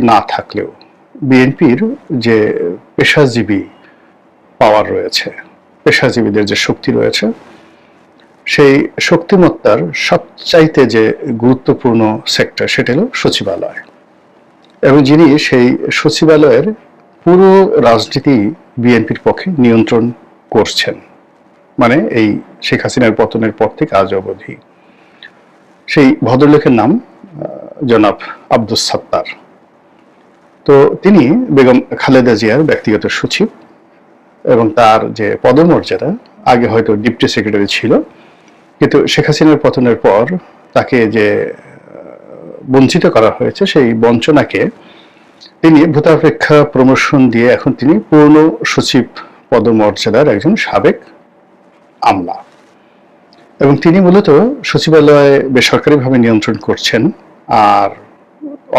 না থাকলেও বিএনপির যে পেশাজীবী পাওয়ার রয়েছে, পেশাজীবীদের যে শক্তি রয়েছে, সেই শক্তিমত্তার সবচাইতে যে গুরুত্বপূর্ণ সেক্টর সেটা হলো সচিবালয়। এবং যিনি সেই সচিবালয়ের পুরো রাজনীতি বিএনপির পক্ষে নিয়ন্ত্রণ করছেন মানে এই শেখ হাসিনার পতনের পর থেকে আজ অবধি। সেই ভদ্রলোকের নাম জনাব আব্দুস সাত্তার। তো তিনি বেগম খালেদা জিয়ার ব্যক্তিগত সচিব এবং তার যে পদমর্যাদা, আগে হয়তো ডিপটি সেক্রেটারি ছিল, কিন্তু শেখ হাসিনার পতনের পর তাকে যে বঞ্চিত করা হয়েছে সেই বঞ্চনাকে তিনি ভূতাপেক্ষা প্রমোশন দিয়ে এখন তিনি পূর্ণ সচিব পদমর্যাদার একজন সাবেক আমলা। এবং তিনি মূলত সচিবালয়ে বেসরকারিভাবে নিয়ন্ত্রণ করছেন আর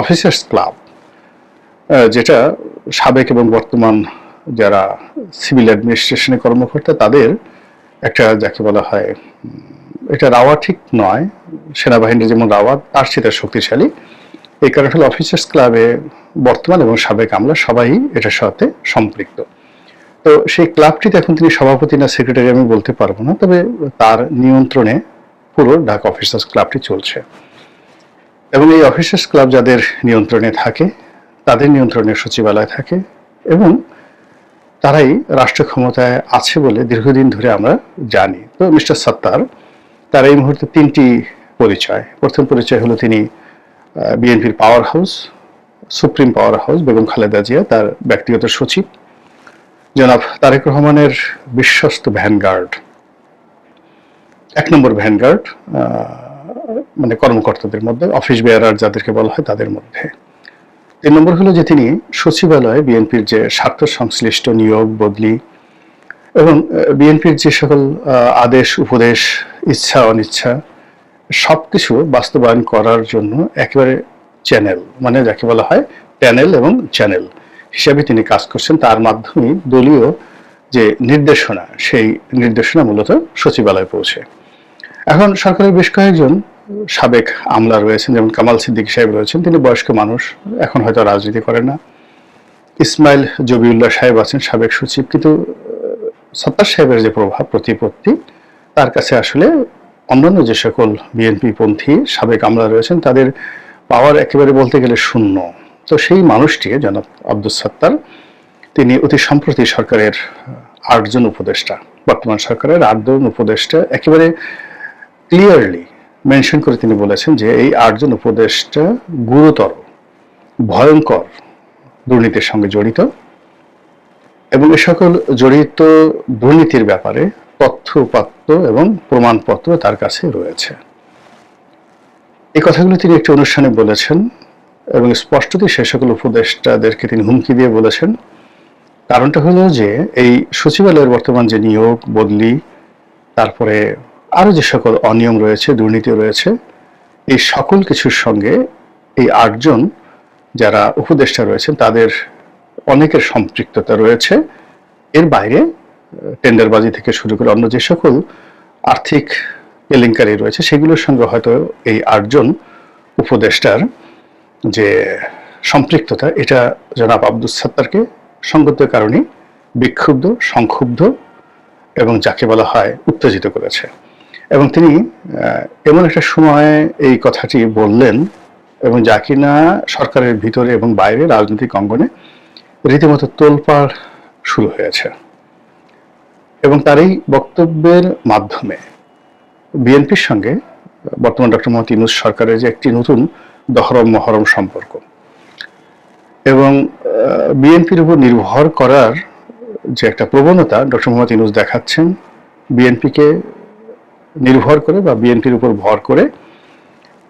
অফিসার্স ক্লাব যেটা সাবেক এবং বর্তমান যারা সিভিল অ্যাডমিনিস্ট্রেশনে কর্মকর্তা, তাদের একটা যাকে বলা হয় এটা রাওয়া ঠিক নয়। সেনাবাহিনীর যেমন রাওয়া, তার তার শক্তিশালী। এই কারণে হলো অফিসার্স ক্লাবে বর্তমান এবং সাবেক আমলা সবাই এটার সাথে সম্পৃক্ত। তো সেই ক্লাবটিতে এখন তিনি সভাপতি না সেক্রেটারি আমি বলতে পারব না, তবে তার নিয়ন্ত্রণে পুরো ঢাকা অফিসার্স ক্লাবটি চলছে। এবং এই অফিসার্স ক্লাব যাদের নিয়ন্ত্রণে থাকে তাদের নিয়ন্ত্রণে সচিবালয় থাকে এবং তারাই রাষ্ট্র ক্ষমতায় আছে বলে দীর্ঘদিন ধরে আমরা জানি। তো মিস্টার সত্তার, তার এই মুহূর্তে তিনটি পরিচয়। প্রথম পরিচয় হলো তিনি বিএনপির power house supreme power house Begum Khaleda Zia, তার ব্যক্তিগত সচিব। জনাব তারেক রহমানের বিশ্বস্ত ভ্যানগার্ড এক নম্বর ভ্যানগার্ড মানে কর্মকর্তাদের মধ্যে অফিস বেয়ারার যাদেরকে বলা হয় তাদের মধ্যে। তিন নম্বর হলো যে তিনি সচিবালয়ে বিএনপির যে স্বার্থ সংশ্লিষ্ট নিয়োগ, বদলি এবং বিএনপির যে সকল আদেশ, উপদেশ, ইচ্ছা, অনিচ্ছা সব কিছু বাস্তবায়ন করার জন্য একেবারে চ্যানেল মানে যাকে বলা হয় প্যানেল এবং চ্যানেল হিসাবে তিনি কাজ করছেন। তার মাধ্যমে দলীয় যে নির্দেশনা, সেই নির্দেশনা মূলত সচিবালয়ে পৌঁছে। এখন সরকারের বেশ কয়েকজন সাবেক আমলা রয়েছেন, যেমন কামাল সিদ্দিক সাহেব রয়েছেন, তিনি বয়স্ক মানুষ, এখন হয়তো রাজনীতি করেন না। ইসমাইল জবিউল্লাহ সাহেব আছেন, সাবেক সচিব, কিন্তু সত্তার সাহেবের যে প্রভাব, প্রতিপত্তি, তার কাছে আসলে অন্যান্য যে সকল বিএনপি পন্থী, সাবেক আমলা রয়েছেন, তাদের পাওয়ার একেবারে বলতে গেলে শূন্য। তো সেই মানুষটি জনাব আব্দুল সত্তার, তিনি অতি সম্প্রতি সরকারের আটজন উপদেষ্টা, বর্তমান সরকারের আটজন উপদেষ্টা, একেবারে ক্লিয়ারলি মেনশন করে তিনি বলেছেন যে এই আটজন উপদেষ্টা গুরুতর, ভয়ঙ্কর দুর্নীতির সঙ্গে জড়িত এবং এ সকল জড়িত দুর্নীতির ব্যাপারে তথ্য উপাত্ত এবং প্রমাণপত্র তার কাছে রয়েছে। এই কথাগুলো তিনি একটি অনুষ্ঠানে বলেছেন এবং স্পষ্টতই সে সকল উপদেষ্টাদেরকে তিনি হুমকি দিয়ে বলেছেন। কারণটা হলো যে এই সচিবালয়ের বর্তমান যে নিয়োগ, বদলি, তারপরে আরও যে সকল অনিয়ম রয়েছে, দুর্নীতি রয়েছে, এই সকল কিছুর সঙ্গে এই আটজন যারা উপদেষ্টা রয়েছেন, তাদের অনেকের সম্পৃক্ততা রয়েছে। এর বাইরে টেন্ডারবাজি থেকে শুরু করে অন্য যে সকল আর্থিক কেলেঙ্কারি রয়েছে, সেগুলোর সঙ্গে হয়তো এই আটজন উপদেষ্টার যে সম্পৃক্ততা, এটা জনাব আব্দুল সাত্তারকে সঙ্গত কারণে বিক্ষুব্ধ, সংক্ষুব্ধ এবং যাকে বলা হয় উত্তেজিত করেছে। এবং তিনি এমন একটা সময়ে এই কথাটি বললেন এবং যা কিনা সরকারের ভিতরে এবং বাইরে রাজনৈতিক অঙ্গনে রীতিমতো তোলপাড় শুরু হয়েছে। এবং তার এই বক্তব্যের মাধ্যমে বিএনপির সঙ্গে বর্তমান ডক্টর মোহাম্মদ ইউনুস সরকারের যে একটি নতুন দহরম মহরম সম্পর্ক এবং বিএনপির উপর নির্ভর করার যে একটা প্রবণতা ডক্টর মোহাম্মদ ইউনুস দেখাচ্ছেন, বিএনপিকে নির্ভর করে বা বিএনপির উপর ভর করে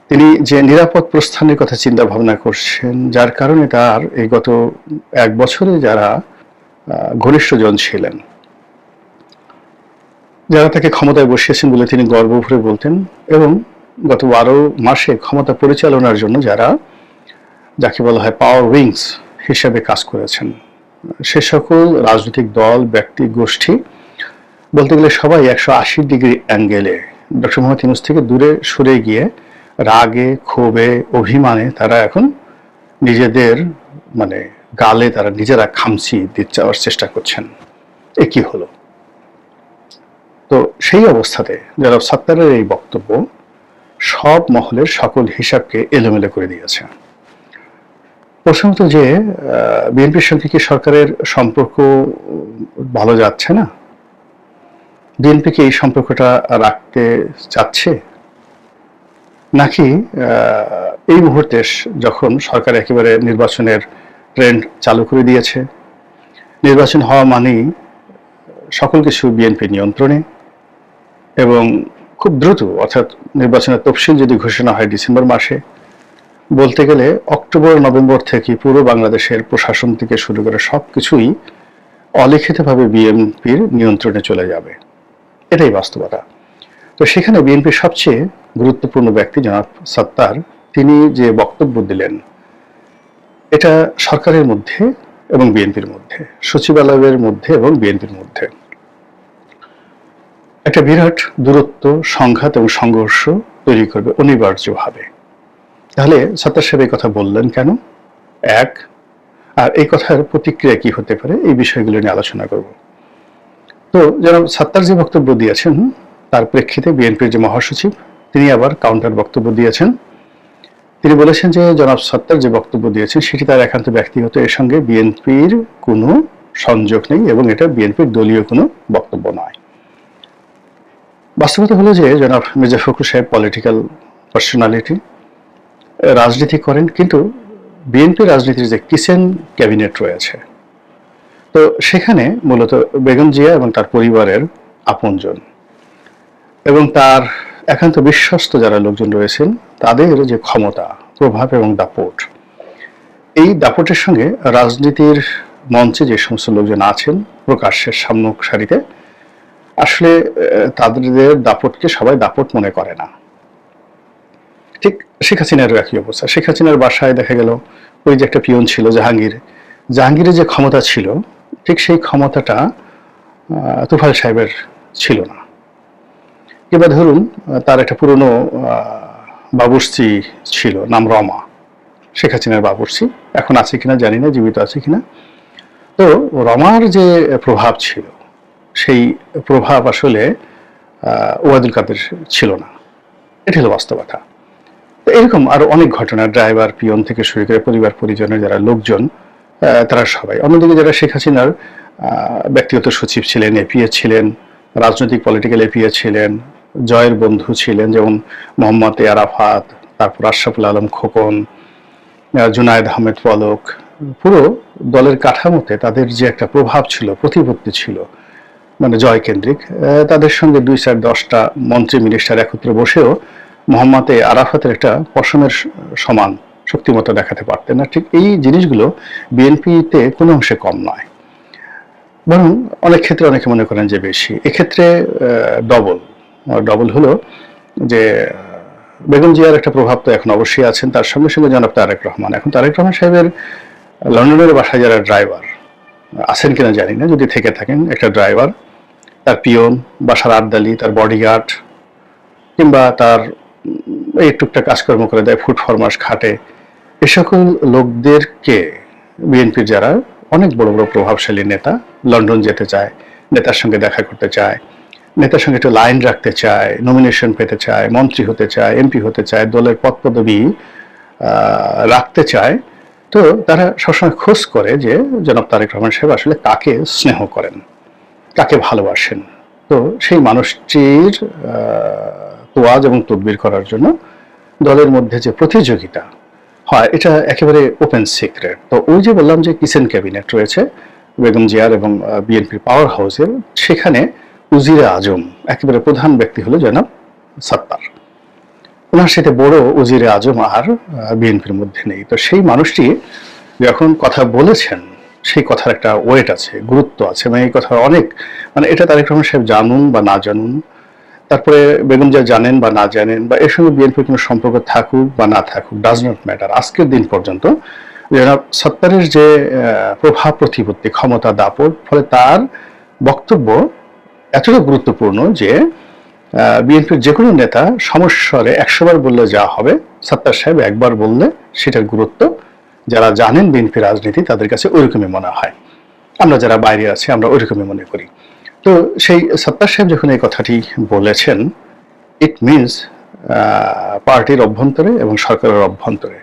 তিনি যে নিরাপদ প্রস্থানের কথা চিন্তা ভাবনা করছেন, যার কারণে তার এই গত এক বছরে যারা ঘনিষ্ঠজন ছিলেন, যারা তাকে ক্ষমতায় বসিয়েছেন বলে তিনি গর্ব ভরে বলতেন এবং গত বারো মাসে ক্ষমতা পরিচালনার জন্য যারা, যাকে বলা হয় পাওয়ার উইংস হিসাবে কাজ করেছেন, সে সকল রাজনৈতিক দল, ব্যক্তি, গোষ্ঠী বলতে গেলে সবাই একশো আশি ডিগ্রি অ্যাঙ্গেলে, ডক্টর মোহাম্মদ ইউনুস থেকে দূরে সরে গিয়ে রাগে, ক্ষোভে, অভিমানে তারা এখন নিজেদের মানে গালে তারা নিজেরা খামচি দিতে যাওয়ার চেষ্টা করছেন। এ কি হলো? তো সেই অবস্থাতে যারা সাত্তারের এই বক্তব্য, সব মহলের সকল হিসাবকে এলোমেলো করে দিয়েছে। প্রথমত যে বিএনপির সঙ্গে কি সরকারের সম্পর্ক ভালো যাচ্ছে না? বিএনপি কি এই সম্পর্কটা রাখতে চাচ্ছে? নাকি এই মুহূর্তে যখন সরকার একেবারে নির্বাচনের ট্রেন্ড চালু করে দিয়েছে, নির্বাচন হওয়া মানেই সকল কিছু বিএনপি নিয়ন্ত্রণে এবং খুব দ্রুত, অর্থাৎ নির্বাচনের তফসিল যদি ঘোষণা হয় ডিসেম্বর মাসে, বলতে গেলে অক্টোবর, নভেম্বর থেকে পুরো বাংলাদেশের প্রশাসন থেকে শুরু করে সব কিছুই অলিখিতভাবে বিএনপির নিয়ন্ত্রণে চলে যাবে। এটাই বাস্তবতা। তো সেখানে বিএনপির সবচেয়ে গুরুত্বপূর্ণ ব্যক্তি জনাব সত্তার, তিনি যে বক্তব্য দিলেন, এটা সরকারের মধ্যে এবং বিএনপির মধ্যে, সচিবালয়ের মধ্যে এবং বিএনপির মধ্যে। একটা বিরাট দূরত্ব, সংঘাত এবং সংঘর্ষ তৈরি করবে অনিবার্যভাবে। তাহলে সত্তার সাহেব এই কথা বললেন কেন? এক, আর এই কথার প্রতিক্রিয়া কি হতে পারে? এই বিষয়গুলো নিয়ে আলোচনা করব। তো যারা সাত্তার যে বক্তব্য দিয়েছেন তার প্রেক্ষিতে বিএনপির যে মহাসচিব, তিনি আবার কাউন্টার বক্তব্য দিয়েছেন। তিনি বলেছেন যে, জনাব সত্তার যে বক্তব্য দিয়েছেন, সেটি তার একান্ত ব্যক্তিগত, এর সঙ্গে বিএনপির কোনো সংযোগ নেই এবং এটা বিএনপির দলীয় কোনো বক্তব্য নয়। বাস্তবতা হলো যে, জনাব মির্জা ফখরুল সাহেব পলিটিক্যাল পার্সোনালিটি রাজনীতি করেন, কিন্তু বিএনপি রাজনীতির যে কিচেন ক্যাবিনেট রয়েছে তো সেখানে মূলত বেগম জিয়া এবং তার পরিবারের আপনজন এবং তার একান্ত বিশ্বস্ত যারা লোকজন রয়েছেন, তাদের যে ক্ষমতা, প্রভাব এবং দাপট, এই দাপটের সঙ্গে রাজনীতির মঞ্চে যে সমস্ত লোকজন আছেন, প্রকাশ্যের সামনে সারিতে আসলে তাদের দাপটকে সবাই দাপট মনে করে না। ঠিক শেখ হাসিনারও একই অবস্থা। শেখ হাসিনার বাসায় দেখা গেল, ওই যে একটা পিয়ন ছিল জাহাঙ্গীর। জাহাঙ্গীরের যে ক্ষমতা ছিল ঠিক সেই ক্ষমতাটা তুফাল সাহেবের ছিল না। এবার ধরুন তার একটা পুরনো বাবুর্চি ছিল, নাম রমা, শেখ হাসিনার বাবুর্চি, এখন আছে কিনা জানি না, জীবিত আছে কিনা। তো রমার যে প্রভাব ছিল, সেই প্রভাব আসলে ওয়াদুল কাদের ছিল না। এটা হলো বাস্তবতা। তো এরকম আরও অনেক ঘটনা, ড্রাইভার, পিয়ন থেকে শুরু করে পরিবার পরিজনের যারা লোকজন তারা সবাই। অন্যদিকে যারা শেখ হাসিনার ব্যক্তিগত সচিব ছিলেন এপিএ ছিলেন, রাজনৈতিক পলিটিক্যাল এপিএ ছিলেন, জয়ের বন্ধু ছিলেন, যেমন মোহাম্মদ এ আরাফাত তারপর আশরাফুল আলম খোকন জুনায়েদ আহমেদ পলক, পুরো দলের কাঠামোতে তাদের যে একটা প্রভাব ছিল, প্রতিপত্তি ছিল মানে জয় কেন্দ্রিক তাদের সঙ্গে দুই চার দশটা মন্ত্রী মিনিস্টার একত্রে বসেও মোহাম্মদ এ আরাফাতের একটা পশমের সমান শক্তিমত্তা দেখাতে পারতেন না। ঠিক এই জিনিসগুলো বিএনপিতে কোনো অংশে কম নয়। বরং অনেক ক্ষেত্রে অনেকে মনে করেন যে বেশি। এক্ষেত্রে ডবল ডবল হলো যে বেগম জিয়ার একটা প্রভাব তো এখন অবশ্যই আছেন। তার সঙ্গে সঙ্গে জনাব তারেক রহমান। এখন তারেক রহমান সাহেবের লন্ডনের বাসায় যারা ড্রাইভার, আছেন কিনা জানি না। যদি থেকে থাকেন, একটা ড্রাইভার, তার পিয়ন, বাসার আবদালি তার বডিগার্ড, কিংবা তার এই টুকটাক কাজকর্ম করে দেয়, ফুড ফরমাস খাটে এ সকল লোকদেরকে বিএনপির যারা অনেক বড় বড় প্রভাবশালী নেতা লন্ডন যেতে চায়, নেতার সঙ্গে দেখা করতে চায়, নেতার সঙ্গে একটু লাইন রাখতে চায় নমিনেশন পেতে চায়, মন্ত্রী হতে চায় এমপি হতে চায়, দলের পদ পদবি রাখতে চায়, তো তারা সবসময় খোঁজ করে যে জনাব তারেক রহমান সাহেব আসলে কাকে স্নেহ করেন, কাকে ভালোবাসেন। তো সেই মানুষটির তোয়াজ এবং তদবির করার জন্য দলের মধ্যে যে প্রতিযোগিতা হয়, এটা একেবারে ওপেন সিক্রেট তো ওই যে বললাম যে কিচেন ক্যাবিনেট রয়েছে, বেগম জিয়ার এবং বিএনপির পাওয়ার হাউসের সেখানে উজিরে আজম, একেবারে প্রধান ব্যক্তি হলো জনাব সত্তার। ওনার সাথে বড় উজিরে আজম আর বিএনপির মধ্যে নেই। তো সেই মানুষটি যখন কথা বলেছেন, সেই কথার একটা ওয়েট আছে, গুরুত্ব আছে। মানে এই কথার অনেক মানে এটা তারেক রহমান সাহেব জানুন বা না জানুন তারপরে বেগম যা জানেন বা না জানেন বা এর সঙ্গে বিএনপির কোনো সম্পর্ক থাকুক বা না থাকুক ডাজ নট ম্যাটার আজকের দিন পর্যন্ত জনাব সত্তারের যে প্রভাব প্রতিপত্তি, ক্ষমতা দাপট, ফলে তার বক্তব্য এতটা গুরুত্বপূর্ণ যে বিএনপির যে কোনো নেতা সমস্বরে একশোবার বললে যা হবে, সত্তার সাহেব একবার বললে সেটার গুরুত্ব, যারা জানেন বিএনপি রাজনীতি তাদের কাছে ওইরকমই মনে হয়। আমরা যারা বাইরে আছি আমরা ওইরকমই মনে করি। তো সেই সত্তার সাহেব যখন এই কথাটি বলেছেন ইট মিনস পার্টির অভ্যন্তরে এবং সরকারের অভ্যন্তরে,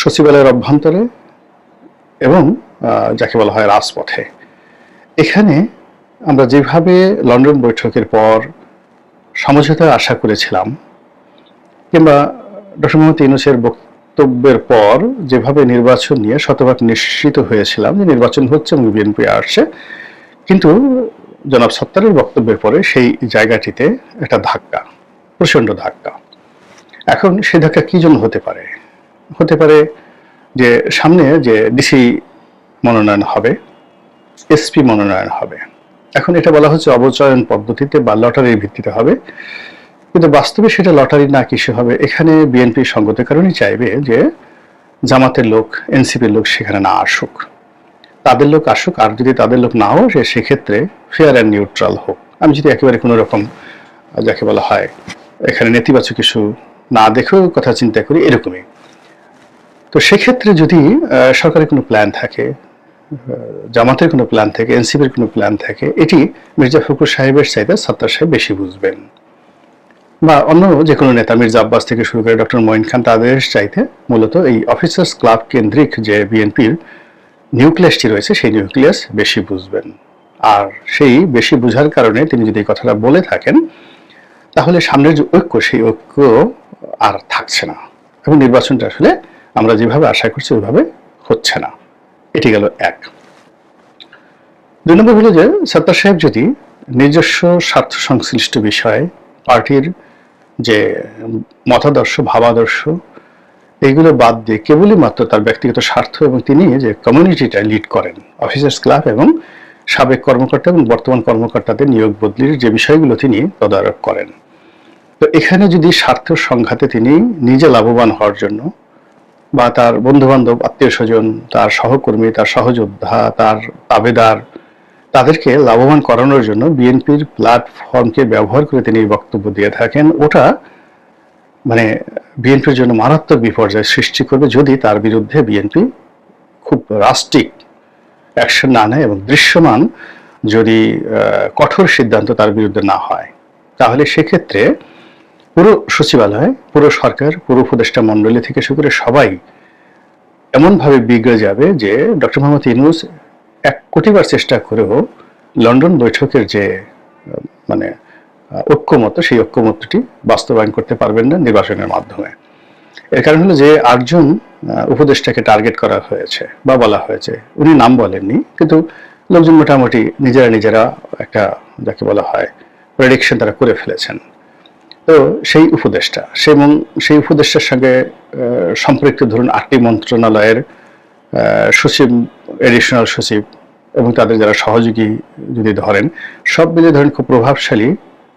সচিবালয়ের অভ্যন্তরে এবং যাকে বলা হয় রাজপথে। এখানে আমরা যেভাবে লন্ডন বৈঠকের পর সমঝোতা আশা করেছিলাম, কিংবা ডক্টর মোহাম্মদ ইউনুসের বক্তব্যের পর যেভাবে নির্বাচন নিয়ে শতভাগ নিশ্চিত হয়েছিলাম যে নির্বাচন হচ্ছে এবং বিএনপি আসছে, কিন্তু জনাব সত্তারের বক্তব্যের পরে সেই জায়গাটিতে একটা ধাক্কা, প্রচণ্ড ধাক্কা। এখন সেই ধাক্কা কি জন্য হতে পারে? হতে পারে যে সামনে যে ডিসি মনোনয়ন হবে এসপি মনোনয়ন হবে। এখন এটা বলা হচ্ছে অবচয়ন পদ্ধতিতে বা লটারির ভিত্তিতে হবে। কিন্তু বাস্তবে সেটা লটারি না কিছু হবে? এখানে বিএনপি সঙ্গতের কারণেই চাইবে যে জামাতের লোক এনসিপির লোক সেখানে না আসুক। তাদের লোক আসুক, আর যদি তাদের লোক নাও আসে সেক্ষেত্রে ফেয়ার অ্যান্ড নিউট্রাল হোক। আমি যদি একেবারে কোনো রকম, যাকে বলা হয়, এখানে নেতিবাচক কিছু না দেখেও কথা চিন্তা করি, এরকমই। তো সেক্ষেত্রে যদি সরকারের কোনো প্ল্যান থাকে জামাতের কোনো প্ল্যান থাকে, এনসিপির কোনো প্ল্যান থাকে, এটি মির্জা ফখরুল সাহেবের চাইতে সত্তার সাহেব বেশি বুঝবেন। বা অন্য যে কোনো নেতা, মির্জা আব্বাস থেকে শুরু করে ডক্টর মঈন খান, তাদের চাইতে মূলত এই অফিসার্স ক্লাব কেন্দ্রিক যে বিএনপির নিউক্লিয়াসটি রয়েছে, সেই নিউক্লিয়াস বেশি বুঝবেন। আর সেই বেশি বুঝার কারণে তিনি যদি এই কথাটা বলে থাকেন, তাহলে সামনের যে ঐক্য, সেই ঐক্য আর থাকছে না। এবং নির্বাচনটা আসলে আমরা যেভাবে আশা করছি, ওইভাবে হচ্ছে না। এটি গেল এক। দুই নম্বর হলো যে, সত্তার সাহেব যদি নিজস্ব স্বার্থ সংশ্লিষ্ট বিষয়ে, পার্টির যে মতাদর্শ, ভাবাদর্শ এইগুলো বাদ দিয়ে কেবলই মাত্র তার ব্যক্তিগত স্বার্থ এবং তিনি যে কমিউনিটিটা লিড করেন অফিসার্স ক্লাব এবং সাবেক কর্মকর্তা এবং বর্তমান কর্মকর্তাদের নিয়োগ বদলির যে বিষয়গুলো তিনি তদারক করেন। তো এখানে যদি স্বার্থ সংঘাতে তিনি নিজে লাভবান হওয়ার জন্য বা তার বন্ধু বান্ধব আত্মীয় স্বজন, তার সহকর্মী, তার সহযোদ্ধা, তার তাবেদার, তাদেরকে লাভবান করানোর জন্য বিএনপির প্ল্যাটফর্মকে ব্যবহার করে তিনি বক্তব্য দিয়ে থাকেন, ওটা মানে বিএনপির জন্য মারাত্মক বিপর্যয় সৃষ্টি করবে যদি তার বিরুদ্ধে বিএনপি খুব রাস্টিক অ্যাকশন না নেয় এবং দৃশ্যমান যদি কঠোর সিদ্ধান্ত তার বিরুদ্ধে না হয়। তাহলে সেক্ষেত্রে পুরো সচিবালয়, পুরো সরকার, পুরো উপদেষ্টা মণ্ডলী থেকে শুরু করে সবাই এমনভাবে বিগড়ে যাবে যে ডক্টর মোহাম্মদ ইউনুস এক কোটিবার চেষ্টা করেও লন্ডন বৈঠকের যে মানে ঐক্যমত, সেই ঐক্যমতটি বাস্তবায়ন করতে পারবেন না নির্বাচনের মাধ্যমে। এর কারণ হলো যে আটজন উপদেষ্টাকে টার্গেট করা হয়েছে বা বলা হয়েছে। উনি নাম বলেননি, কিন্তু লোকজন মোটামুটি নিজেরা নিজেরা একটা যাকে বলা হয় প্রেডিকশন তারা করে ফেলেছেন। তো সেই উপদেষ্টা সেই মন- সেই উপদেষ্টার সঙ্গে সম্পৃক্ত ধরুন আটটি মন্ত্রণালয়ের সচিব এডিশনাল সচিব এবং তাদের যারা সহযোগী যদি ধরেন, সব মিলে ধরেন খুব প্রভাবশালী